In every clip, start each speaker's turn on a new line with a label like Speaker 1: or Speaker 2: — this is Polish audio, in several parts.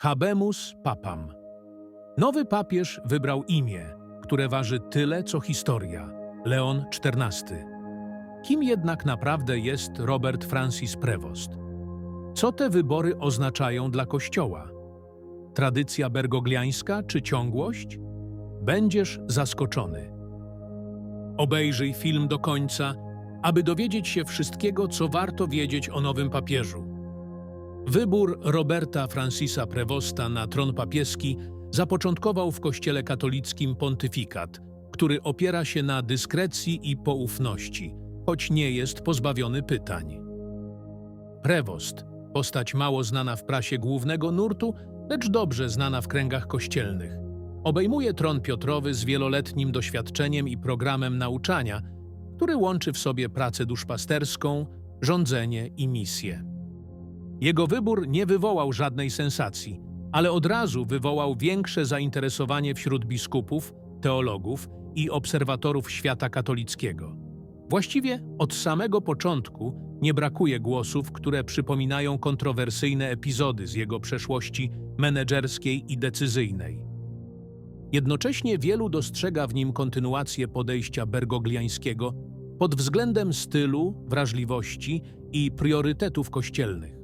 Speaker 1: Habemus Papam. Nowy papież wybrał imię, które waży tyle, co historia Leon XIV. Kim jednak naprawdę jest Robert Francis Prevost? Co te wybory oznaczają dla Kościoła? Tradycja bergogliańska czy ciągłość? Będziesz zaskoczony. Obejrzyj film do końca, aby dowiedzieć się wszystkiego, co warto wiedzieć o nowym papieżu. Wybór Roberta Francisa Prevosta na tron papieski zapoczątkował w Kościele katolickim pontyfikat, który opiera się na dyskrecji i poufności, choć nie jest pozbawiony pytań. Prevost, postać mało znana w prasie głównego nurtu, lecz dobrze znana w kręgach kościelnych. Obejmuje tron Piotrowy z wieloletnim doświadczeniem i programem nauczania, który łączy w sobie pracę duszpasterską, rządzenie i misję. Jego wybór nie wywołał żadnej sensacji, ale od razu wywołał większe zainteresowanie wśród biskupów, teologów i obserwatorów świata katolickiego. Właściwie od samego początku nie brakuje głosów, które przypominają kontrowersyjne epizody z jego przeszłości menedżerskiej i decyzyjnej. Jednocześnie wielu dostrzega w nim kontynuację podejścia bergogliańskiego pod względem stylu, wrażliwości i priorytetów kościelnych.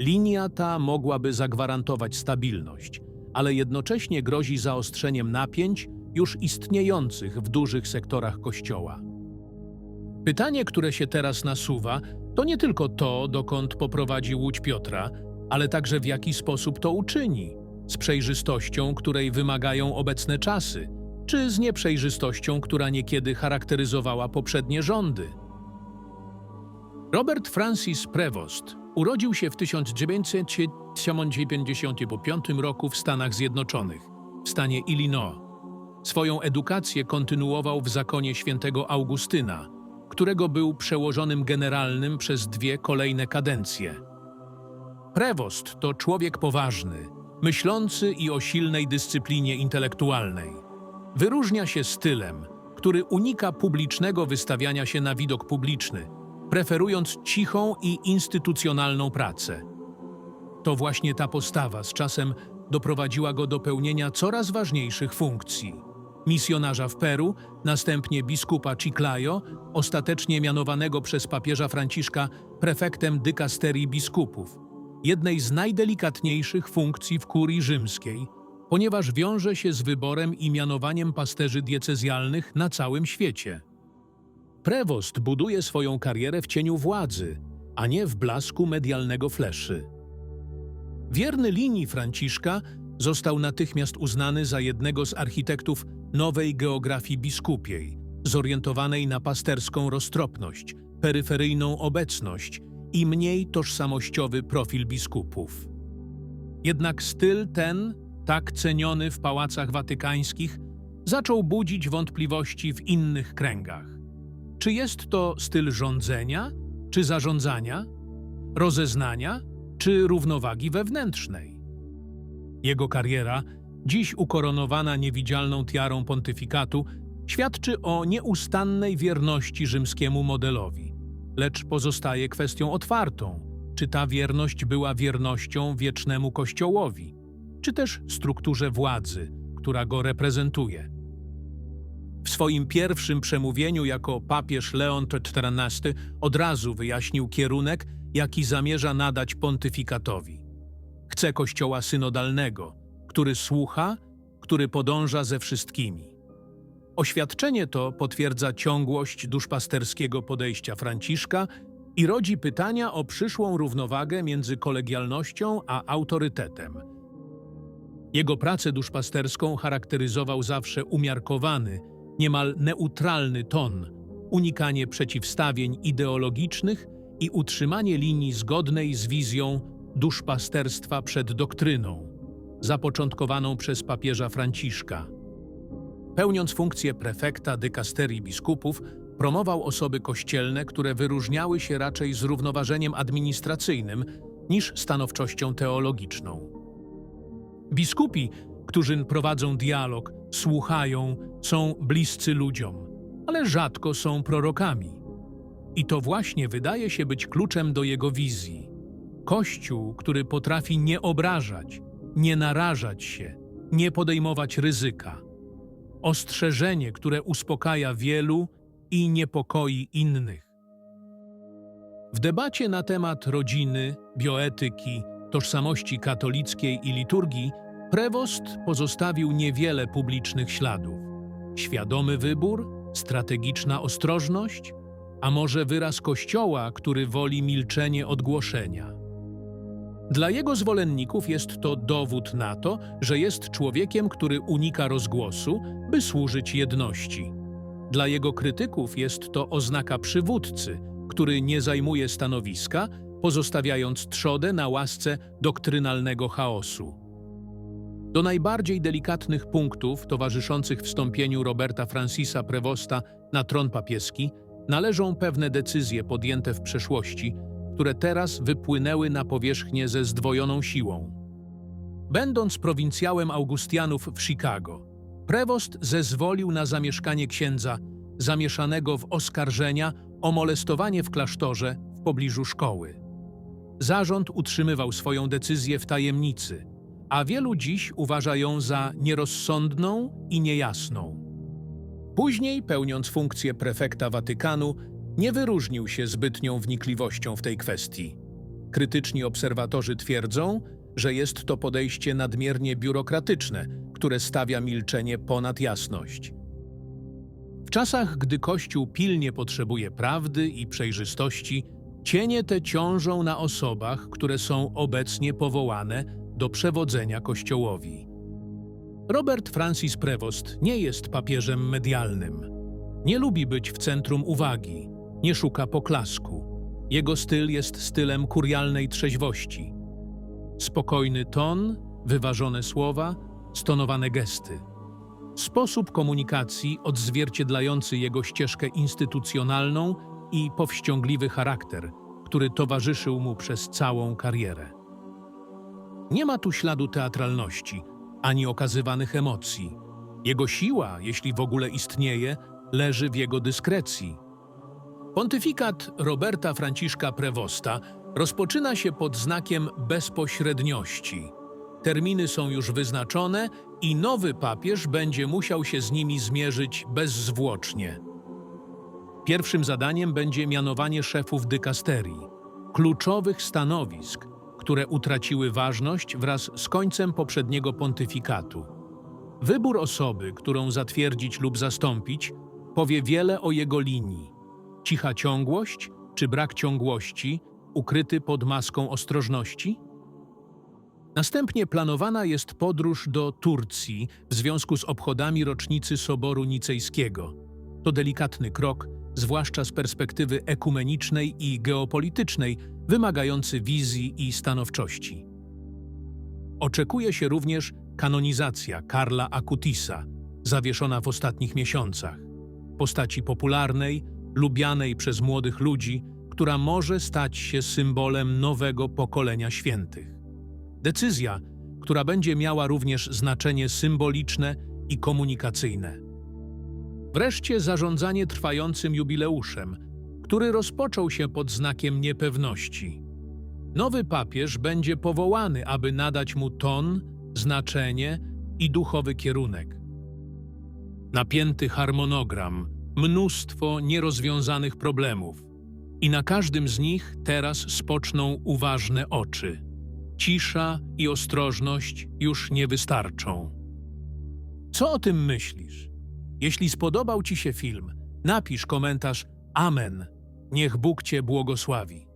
Speaker 1: Linia ta mogłaby zagwarantować stabilność, ale jednocześnie grozi zaostrzeniem napięć już istniejących w dużych sektorach Kościoła. Pytanie, które się teraz nasuwa, to nie tylko to, dokąd poprowadzi łódź Piotra, ale także w jaki sposób to uczyni, z przejrzystością, której wymagają obecne czasy, czy z nieprzejrzystością, która niekiedy charakteryzowała poprzednie rządy. Robert Francis Prevost urodził się w 1995 roku w Stanach Zjednoczonych, w stanie Illinois. Swoją edukację kontynuował w zakonie świętego Augustyna, którego był przełożonym generalnym przez dwie kolejne kadencje. Prevost to człowiek poważny, myślący i o silnej dyscyplinie intelektualnej. Wyróżnia się stylem, który unika publicznego wystawiania się na widok publiczny, preferując cichą i instytucjonalną pracę. To właśnie ta postawa z czasem doprowadziła go do pełnienia coraz ważniejszych funkcji. Misjonarza w Peru, następnie biskupa Chiclayo, ostatecznie mianowanego przez papieża Franciszka prefektem dykasterii biskupów, jednej z najdelikatniejszych funkcji w kurii rzymskiej, ponieważ wiąże się z wyborem i mianowaniem pasterzy diecezjalnych na całym świecie. Prewost buduje swoją karierę w cieniu władzy, a nie w blasku medialnego fleszy. Wierny linii Franciszka został natychmiast uznany za jednego z architektów nowej geografii biskupiej, zorientowanej na pasterską roztropność, peryferyjną obecność i mniej tożsamościowy profil biskupów. Jednak styl ten, tak ceniony w pałacach watykańskich, zaczął budzić wątpliwości w innych kręgach. Czy jest to styl rządzenia, czy zarządzania, rozeznania, czy równowagi wewnętrznej? Jego kariera, dziś ukoronowana niewidzialną tiarą pontyfikatu, świadczy o nieustannej wierności rzymskiemu modelowi, lecz pozostaje kwestią otwartą, czy ta wierność była wiernością wiecznemu Kościołowi, czy też strukturze władzy, która go reprezentuje. W swoim pierwszym przemówieniu jako papież Leon XIV od razu wyjaśnił kierunek, jaki zamierza nadać pontyfikatowi. Chce kościoła synodalnego, który słucha, który podąża ze wszystkimi. Oświadczenie to potwierdza ciągłość duszpasterskiego podejścia Franciszka i rodzi pytania o przyszłą równowagę między kolegialnością a autorytetem. Jego pracę duszpasterską charakteryzował zawsze umiarkowany, niemal neutralny ton, unikanie przeciwstawień ideologicznych i utrzymanie linii zgodnej z wizją duszpasterstwa przed doktryną, zapoczątkowaną przez papieża Franciszka. Pełniąc funkcję prefekta dykasterii biskupów, promował osoby kościelne, które wyróżniały się raczej zrównoważeniem administracyjnym niż stanowczością teologiczną. Biskupi, którzy prowadzą dialog, słuchają, są bliscy ludziom, ale rzadko są prorokami. I to właśnie wydaje się być kluczem do jego wizji. Kościół, który potrafi nie obrażać, nie narażać się, nie podejmować ryzyka. Ostrzeżenie, które uspokaja wielu i niepokoi innych. W debacie na temat rodziny, bioetyki, tożsamości katolickiej i liturgii prewost pozostawił niewiele publicznych śladów. Świadomy wybór, strategiczna ostrożność, a może wyraz Kościoła, który woli milczenie od głoszenia. Dla jego zwolenników jest to dowód na to, że jest człowiekiem, który unika rozgłosu, by służyć jedności. Dla jego krytyków jest to oznaka przywódcy, który nie zajmuje stanowiska, pozostawiając trzodę na łasce doktrynalnego chaosu. Do najbardziej delikatnych punktów towarzyszących wstąpieniu Roberta Francisa Prevosta na tron papieski należą pewne decyzje podjęte w przeszłości, które teraz wypłynęły na powierzchnię ze zdwojoną siłą. Będąc prowincjałem Augustianów w Chicago, Prevost zezwolił na zamieszkanie księdza zamieszanego w oskarżenia o molestowanie w klasztorze w pobliżu szkoły. Zarząd utrzymywał swoją decyzję w tajemnicy, a wielu dziś uważa ją za nierozsądną i niejasną. Później, pełniąc funkcję prefekta Watykanu, nie wyróżnił się zbytnią wnikliwością w tej kwestii. Krytyczni obserwatorzy twierdzą, że jest to podejście nadmiernie biurokratyczne, które stawia milczenie ponad jasność. W czasach, gdy Kościół pilnie potrzebuje prawdy i przejrzystości, cienie te ciążą na osobach, które są obecnie powołane do przewodzenia Kościołowi. Robert Francis Prevost nie jest papieżem medialnym. Nie lubi być w centrum uwagi, nie szuka poklasku. Jego styl jest stylem kurialnej trzeźwości. Spokojny ton, wyważone słowa, stonowane gesty. Sposób komunikacji odzwierciedlający jego ścieżkę instytucjonalną i powściągliwy charakter, który towarzyszył mu przez całą karierę. Nie ma tu śladu teatralności, ani okazywanych emocji. Jego siła, jeśli w ogóle istnieje, leży w jego dyskrecji. Pontyfikat Roberta Franciszka Prevosta rozpoczyna się pod znakiem bezpośredniości. Terminy są już wyznaczone i nowy papież będzie musiał się z nimi zmierzyć bezzwłocznie. Pierwszym zadaniem będzie mianowanie szefów dykasterii, kluczowych stanowisk, które utraciły ważność wraz z końcem poprzedniego pontyfikatu. Wybór osoby, którą zatwierdzić lub zastąpić, powie wiele o jego linii. Cicha ciągłość czy brak ciągłości, ukryty pod maską ostrożności? Następnie planowana jest podróż do Turcji w związku z obchodami rocznicy Soboru Nicejskiego. To delikatny krok, zwłaszcza z perspektywy ekumenicznej i geopolitycznej, wymagający wizji i stanowczości. Oczekuje się również kanonizacja Karla Akutisa, zawieszona w ostatnich miesiącach, postaci popularnej, lubianej przez młodych ludzi, która może stać się symbolem nowego pokolenia świętych. Decyzja, która będzie miała również znaczenie symboliczne i komunikacyjne. Wreszcie zarządzanie trwającym jubileuszem, który rozpoczął się pod znakiem niepewności. Nowy papież będzie powołany, aby nadać mu ton, znaczenie i duchowy kierunek. Napięty harmonogram, mnóstwo nierozwiązanych problemów. I na każdym z nich teraz spoczną uważne oczy. Cisza i ostrożność już nie wystarczą. Co o tym myślisz? Jeśli spodobał Ci się film, napisz komentarz Amen. Niech Bóg Cię błogosławi.